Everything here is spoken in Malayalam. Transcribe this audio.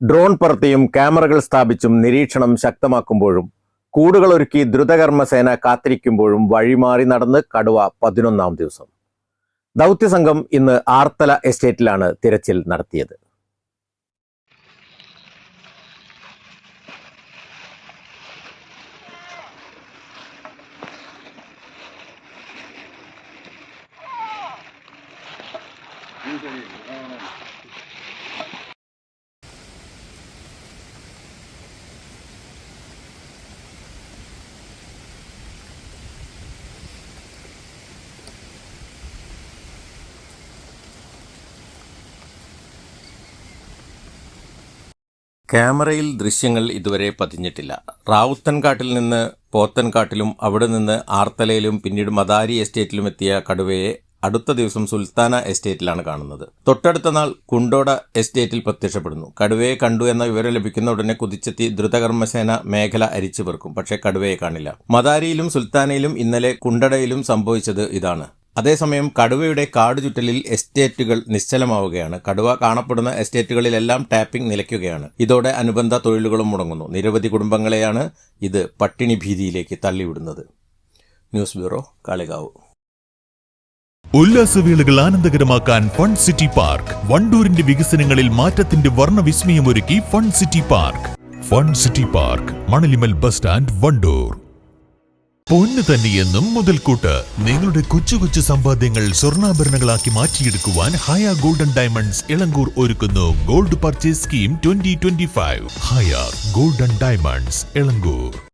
Drone പറത്തിയും ക്യാമറകൾ സ്ഥാപിച്ചും നിരീക്ഷണം ശക്തമാക്കുമ്പോഴും കൂടുകളൊരുക്കി ദ്രുതകർമ്മസേന കാത്തിരിക്കുമ്പോഴും വഴിമാറി നടന്ന് കടുവ പതിനൊന്നാം ദിവസം. ദൗത്യസംഘം ഇന്ന് ആർത്തല എസ്റ്റേറ്റിലാണ് തിരച്ചിൽ നടത്തിയത്. ക്യാമറയിൽ ദൃശ്യങ്ങൾ ഇതുവരെ പതിഞ്ഞിട്ടില്ല. റാവുത്തൻകാട്ടിൽ നിന്ന് പോത്തൻകാട്ടിലും അവിടെ നിന്ന് ആർത്തലയിലും പിന്നീട് മദാരി എസ്റ്റേറ്റിലും എത്തിയ കടുവയെ അടുത്ത ദിവസം സുൽത്താന എസ്റ്റേറ്റിലാണ് കാണുന്നത്. തൊട്ടടുത്ത നാൾ കുണ്ടോട എസ്റ്റേറ്റിൽ പ്രത്യക്ഷപ്പെടുന്നു. കടുവയെ കണ്ടു എന്ന വിവരം ലഭിക്കുന്ന ഉടനെ കുതിച്ചെത്തി ദ്രുതകർമ്മസേന മേഖല അരിച്ചു പെറുക്കും പക്ഷേ കടുവയെ കാണില്ല. മദാരിയിലും സുൽത്താനയിലും ഇന്നലെ കുണ്ടടയിലും സംഭവിച്ചത് ഇതാണ്. അതേസമയം കടുവയുടെ കാട് ചുറ്റലിൽ എസ്റ്റേറ്റുകൾ നിശ്ചലമാവുകയാണ്. കടുവ കാണപ്പെടുന്ന എസ്റ്റേറ്റുകളിലെല്ലാം ടാപ്പിംഗ് നിലയ്ക്കുകയാണ്. ഇതോടെ അനുബന്ധ തൊഴിലുകളും മുടങ്ങുന്നു. നിരവധി കുടുംബങ്ങളെയാണ് ഇത് പട്ടിണി ഭീതിയിലേക്ക് തള്ളിവിടുന്നത്. News bureau Kalikavu. ഉല്ലാസവേളകൾ ആനന്ദകരമാക്കാൻ ഫൺ സിറ്റി പാർക്ക്. വണ്ടൂരിന്റെ വികസനങ്ങളിൽ മാറ്റത്തിന്റെ വർണവിസ്മയമൊരുക്കി fun city park. Fun city park Manalimal bus stand Wandoor. പൊന്ന് തന്നെയെന്നും മുതൽക്കൂട്ട്. നിങ്ങളുടെ കൊച്ചു കൊച്ചു സമ്പാദ്യങ്ങൾ സ്വർണാഭരണങ്ങളാക്കി മാറ്റിയെടുക്കുവാൻ ഹയ ഗോൾഡൻ ഡയമണ്ട്സ് ഇളങ്കൂർ ഒരുക്കുന്നു. Gold purchase scheme twenty twenty five ഹയ ഗോൾഡൻ ഡയമണ്ട്സ് ഇളങ്കൂർ.